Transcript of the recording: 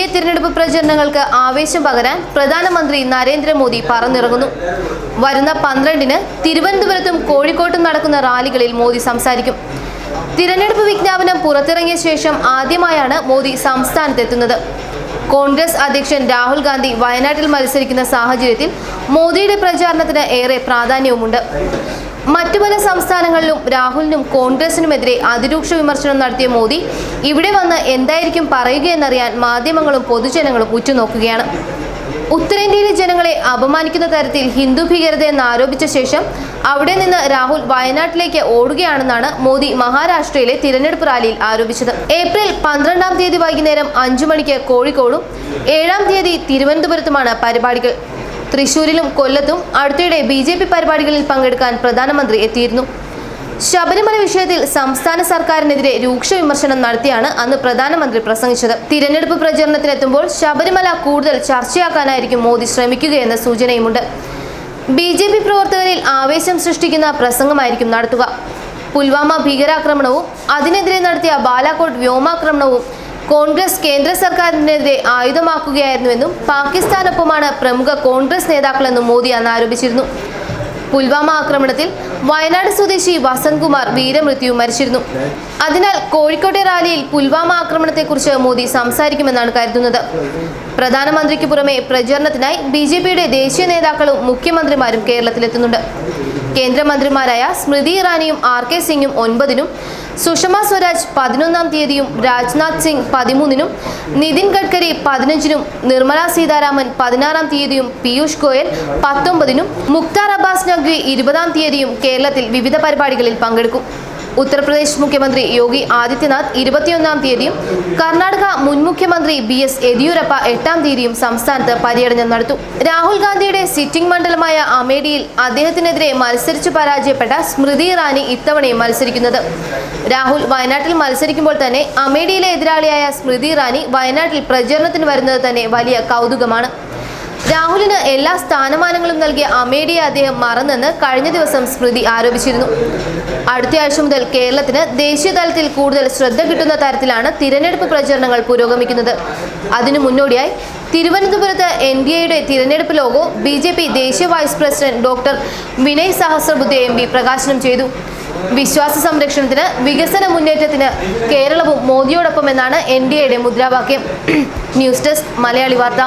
A തിരഞ്ഞെടുപ്പ് പ്രചരണങ്ങൾക്ക് ആവേശം പകരാൻ പ്രധാനമന്ത്രി നരേന്ദ്രമോദി പറന്നിറങ്ങുന്നു. വരുന്ന പന്ത്രണ്ടിന് തിരുവനന്തപുരത്തും കോഴിക്കോട്ടും നടക്കുന്ന റാലികളിൽ മോദി സംസാരിക്കും. തിരഞ്ഞെടുപ്പ് വിജ്ഞാപനം പുറത്തിറങ്ങിയ ശേഷം ആദ്യമായാണ് മോദി സംസ്ഥാനത്തെത്തുന്നത്. കോൺഗ്രസ് അധ്യക്ഷൻ രാഹുൽ ഗാന്ധി വയനാട്ടിൽ മത്സരിക്കുന്ന സാഹചര്യത്തിൽ മോദിയുടെ പ്രചാരണത്തിന് ഏറെ പ്രാധാന്യവുമുണ്ട്. മറ്റു പല സംസ്ഥാനങ്ങളിലും രാഹുലിനും കോൺഗ്രസിനുമെതിരെ അതിരൂക്ഷ വിമർശനം നടത്തിയ മോദി ഇവിടെ വന്ന് എന്തായിരിക്കും പറയുകയെന്നറിയാൻ മാധ്യമങ്ങളും പൊതുജനങ്ങളും ഉറ്റുനോക്കുകയാണ്. ഉത്തരേന്ത്യയിലെ ജനങ്ങളെ അപമാനിക്കുന്ന തരത്തിൽ ഹിന്ദു ഭീകരതയെന്ന് ആരോപിച്ച ശേഷം അവിടെ നിന്ന് രാഹുൽ വയനാട്ടിലേക്ക് ഓടുകയാണെന്നാണ് മോദി മഹാരാഷ്ട്രയിലെ തിരഞ്ഞെടുപ്പ് റാലിയിൽ ആരോപിച്ചത്. ഏപ്രിൽ പന്ത്രണ്ടാം തീയതി വൈകുന്നേരം അഞ്ചു മണിക്ക് കോഴിക്കോടും ഏഴാം തീയതി തിരുവനന്തപുരത്തുമാണ് പരിപാടികൾ. തൃശൂരിലും കൊല്ലത്തും അടുത്തിടെ ബി പരിപാടികളിൽ പങ്കെടുക്കാൻ പ്രധാനമന്ത്രി എത്തിയിരുന്നു. ശബരിമല വിഷയത്തിൽ സംസ്ഥാന സർക്കാരിനെതിരെ രൂക്ഷ വിമർശനം നടത്തിയാണ് അന്ന് പ്രധാനമന്ത്രി പ്രസംഗിച്ചത്. തിരഞ്ഞെടുപ്പ് പ്രചരണത്തിനെത്തുമ്പോൾ ശബരിമല കൂടുതൽ ചർച്ചയാക്കാനായിരിക്കും മോദി ശ്രമിക്കുകയെന്ന സൂചനയുമുണ്ട്. ബി ജെ പി പ്രവർത്തകരിൽ ആവേശം സൃഷ്ടിക്കുന്ന പ്രസംഗമായിരിക്കും നടത്തുക. പുൽവാമ ഭീകരാക്രമണവും അതിനെതിരെ നടത്തിയ ബാലാകോട്ട് വ്യോമാക്രമണവും കോൺഗ്രസ് കേന്ദ്ര സർക്കാരിനെതിരെ ആയുധമാക്കുകയായിരുന്നുവെന്നും പാകിസ്ഥാനൊപ്പമാണ് പ്രമുഖ കോൺഗ്രസ് നേതാക്കളെന്നും മോദി അന്ന് ആരോപിച്ചിരുന്നു. പുൽവാമ ആക്രമണത്തിൽ വയനാട് സ്വദേശി വസന്ത്കുമാർ വീരമൃത്യു മരിച്ചിരുന്നു. അതിനാൽ കോഴിക്കോട്ടെ റാലിയിൽ പുൽവാമ ആക്രമണത്തെക്കുറിച്ച് മോദി സംസാരിക്കുമെന്നാണ് കരുതുന്നത്. പ്രധാനമന്ത്രിക്ക് പുറമെ പ്രചരണത്തിനായി ബി ദേശീയ നേതാക്കളും മുഖ്യമന്ത്രിമാരും കേരളത്തിലെത്തുന്നുണ്ട്. കേന്ദ്രമന്ത്രിമാരായ സ്മൃതി ഇറാനിയും ആർ കെ സിംഗും ഒൻപതിനും സുഷമ സ്വരാജ് പതിനൊന്നാം തീയതിയും രാജ്നാഥ് സിംഗ് പതിമൂന്നിനും നിതിൻ ഗഡ്കരി പതിനഞ്ചിനും നിർമ്മല സീതാരാമൻ പതിനാറാം തീയതിയും പീയൂഷ് ഗോയൽ പത്തൊമ്പതിനും മുക്താർ അബ്ബാസ് നഖ്വി ഇരുപതാം തീയതിയും കേരളത്തിൽ വിവിധ പരിപാടികളിൽ പങ്കെടുക്കും. ഉത്തർപ്രദേശ് മുഖ്യമന്ത്രി യോഗി ആദിത്യനാഥ് ഇരുപത്തിയൊന്നാം തീയതിയും കർണാടക മുൻ മുഖ്യമന്ത്രി ബി എസ് യെദ്യൂരപ്പ എട്ടാം തീയതിയും സംസ്ഥാനത്ത് പര്യടനം നടത്തും. രാഹുൽ ഗാന്ധിയുടെ സിറ്റിംഗ് മണ്ഡലമായ അമേഠിയിൽ അദ്ദേഹത്തിനെതിരെ മത്സരിച്ചു പരാജയപ്പെട്ട സ്മൃതി ഇറാനി ഇത്തവണയും മത്സരിക്കുന്നത്. രാഹുൽ വയനാട്ടിൽ മത്സരിക്കുമ്പോൾ തന്നെ അമേഠിയിലെ എതിരാളിയായ സ്മൃതി ഇറാനി വയനാട്ടിൽ പ്രചരണത്തിന് വരുന്നത് തന്നെ വലിയ കൗതുകമാണ്. രാഹുലിന് എല്ലാ സ്ഥാനമാനങ്ങളും നൽകിയ അമേഡിയെ അദ്ദേഹം മറന്നെന്ന് കഴിഞ്ഞ ദിവസം സ്മൃതി ആരോപിച്ചിരുന്നു. അടുത്തയാഴ്ച മുതൽ കേരളത്തിന് ദേശീയ തലത്തിൽ കൂടുതൽ ശ്രദ്ധ കിട്ടുന്ന തരത്തിലാണ് തിരഞ്ഞെടുപ്പ് പ്രചരണങ്ങൾ പുരോഗമിക്കുന്നത്. അതിനു മുന്നോടിയായി തിരുവനന്തപുരത്ത് എൻ ഡി എയുടെ തിരഞ്ഞെടുപ്പ് ലോഗോ ബി ജെ പി ദേശീയ vice president doctor Vinay Sahasrabuddhe M P പ്രകാശനം ചെയ്തു. വിശ്വാസ സംരക്ഷണത്തിന് വികസന മുന്നേറ്റത്തിന് കേരളവും മോദിയോടൊപ്പം എന്നാണ് എൻ ഡി എയുടെ മുദ്രാവാക്യം. ന്യൂസ് ഡെസ്ക് മലയാളി വാർത്ത.